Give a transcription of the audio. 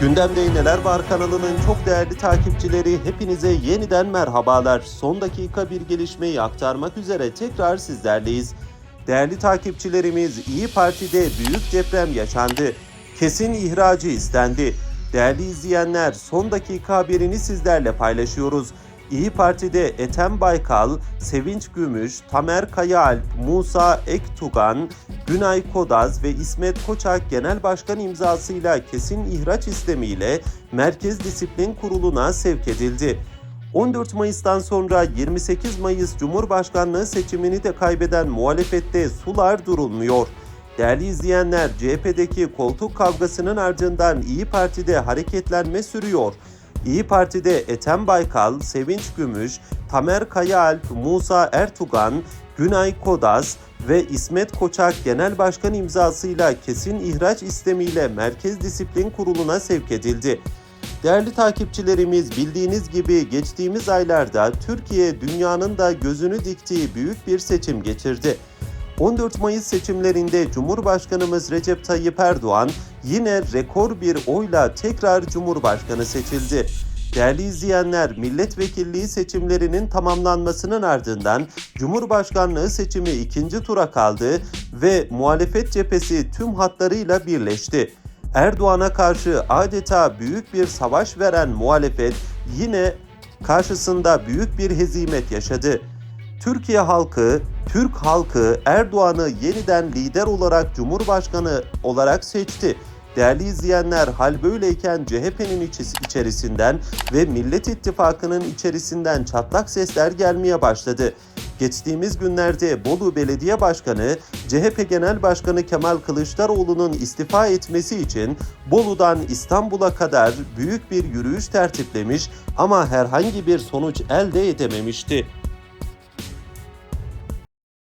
Gündemde Neler Var kanalının çok değerli takipçileri hepinize yeniden merhabalar. Son dakika bir gelişmeyi aktarmak üzere tekrar sizlerleyiz. Değerli takipçilerimiz İyi Parti'de büyük deprem yaşandı. Kesin ihracı istendi. Değerli izleyenler son dakika haberini sizlerle paylaşıyoruz. İyi Parti'de Ethem Baykal, Sevinç Gümüş, Tamer Kayaalp, Musa Ektugan, Günay Kodaz ve İsmet Koçak Genel Başkan imzasıyla kesin ihraç istemiyle Merkez Disiplin Kurulu'na sevk edildi. 14 Mayıs'tan sonra 28 Mayıs Cumhurbaşkanlığı seçimini de kaybeden muhalefette sular durulmuyor. Değerli izleyenler, CHP'deki koltuk kavgasının ardından İyi Parti'de hareketlenme sürüyor. İyi Parti'de Ethem Baykal, Sevinç Gümüş, Tamer Kayaalp, Musa Ertugan, Günay Kodaz ve İsmet Koçak Genel Başkan imzasıyla kesin ihraç istemiyle Merkez Disiplin Kurulu'na sevk edildi. Değerli takipçilerimiz bildiğiniz gibi geçtiğimiz aylarda Türkiye dünyanın da gözünü diktiği büyük bir seçim geçirdi. 14 Mayıs seçimlerinde Cumhurbaşkanımız Recep Tayyip Erdoğan yine rekor bir oyla tekrar Cumhurbaşkanı seçildi. Değerli izleyenler, milletvekilliği seçimlerinin tamamlanmasının ardından Cumhurbaşkanlığı seçimi ikinci tura kaldı ve muhalefet cephesi tüm hatlarıyla birleşti. Erdoğan'a karşı adeta büyük bir savaş veren muhalefet yine karşısında büyük bir hezimet yaşadı. Türkiye halkı, Türk halkı Erdoğan'ı yeniden lider olarak Cumhurbaşkanı olarak seçti. Değerli izleyenler hal böyleyken CHP'nin içerisinden ve Millet İttifakı'nın içerisinden çatlak sesler gelmeye başladı. Geçtiğimiz günlerde Bolu Belediye Başkanı, CHP Genel Başkanı Kemal Kılıçdaroğlu'nun istifa etmesi için Bolu'dan İstanbul'a kadar büyük bir yürüyüş tertiplemiş ama herhangi bir sonuç elde edememişti.